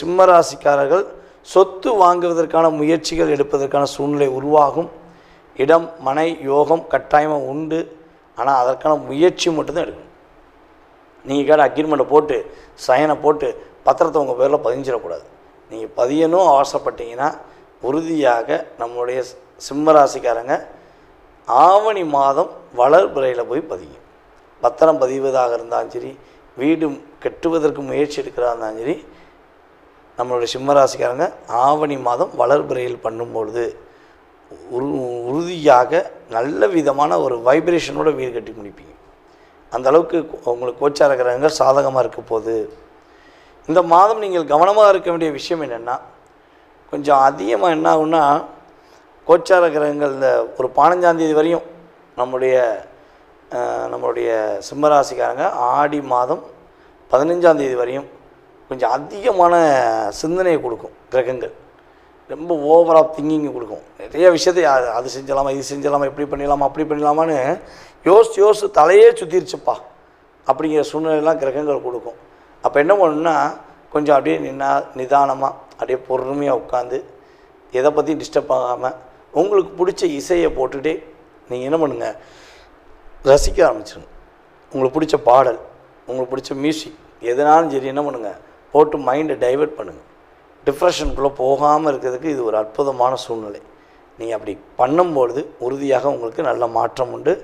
சிம்மராசிக்காரர்கள் சொத்து வாங்குவதற்கான முயற்சிகள் எடுப்பதற்கான சூழ்நிலை உருவாகும். இடம் மனை யோகம் கட்டாயமாக உண்டு. ஆனால் அதற்கான முயற்சி மட்டும்தான் எடுக்கணும். நீங்கள் கேட்ட அக்ரிமெண்ட்டை போட்டு சயனை போட்டு பத்திரத்தை உங்கள் பேரில் பதிஞ்சிடக்கூடாது. நீங்கள் பதியணும் அவசரப்பட்டீங்கன்னா உறுதியாக நம்மளுடைய சிம்மராசிக்காரங்க ஆவணி மாதம் வளர்பிறையில் போய் பதியும். பத்திரம் பதிவதாக இருந்தாலும் சரி வீடு கட்டுவதற்கு முயற்சி எடுக்கிறதா இருந்தாலும் சரி நம்மளுடைய சிம்மராசிக்காரங்க ஆவணி மாதம் வளர்பிறையில் பண்ணும்பொழுது உரு உறுதியாக நல்ல விதமான ஒரு வைப்ரேஷனோட வீடு கட்டி முடிப்பீங்க. அந்த அளவுக்கு உங்களுக்கு கோச்சார கிரகங்கள் சாதகமாக இருக்க போகுது இந்த மாதம் நீங்கள் கவனமாக இருக்க வேண்டிய விஷயம் என்னென்னா கொஞ்சம் அதிகமாக என்ன ஆகும்னா கோச்சார கிரகங்கள் இந்த ஒரு பதினஞ்சாந்தேதி வரையும் நம்முடைய நம்மளுடைய சிம்மராசிக்காரங்க ஆடி மாதம் பதினஞ்சாந்தேதி வரையும் கொஞ்சம் அதிகமான சிந்தனையை கொடுக்கும் கிரகங்கள். ரொம்ப ஓவராக திங்கிங் கொடுக்கும். நிறைய விஷயத்தை அது அது செஞ்சலாமா இது செஞ்சலாமா இப்படி பண்ணிடலாமா அப்படி பண்ணிடலாமான்னு யோசிச்சு யோசிச்சு தலையே சுற்றிருச்சுப்பா அப்படிங்கிற சூழ்நிலையெல்லாம் கிரகங்கள் கொடுக்கும். அப்போ என்ன பண்ணணும்னா கொஞ்சம் அப்படியே நின்னா நிதானமாக அப்படியே பொறுமையாக உட்காந்து எதை பற்றியும் டிஸ்டர்ப் ஆகாமல் உங்களுக்கு பிடிச்ச இசையை போட்டுகிட்டே நீங்கள் என்ன பண்ணுங்கள் ரசிக்க ஆரம்பிச்சிருங்க. உங்களுக்கு பிடிச்ச பாடல் உங்களுக்கு பிடிச்ச மியூசிக் எதனாலும் சரி என்ன பண்ணுங்கள் போட்டு மைண்டை டைவர்ட் பண்ணுங்கள் டிப்ரெஷனுக்குள்ளே போகாமல் இருக்கிறதுக்கு இது ஒரு அற்புதமான சூழ்நிலை. நீங்கள் அப்படி பண்ணும்பொழுது உறுதியாக உங்களுக்கு நல்ல மாற்றம் உண்டு.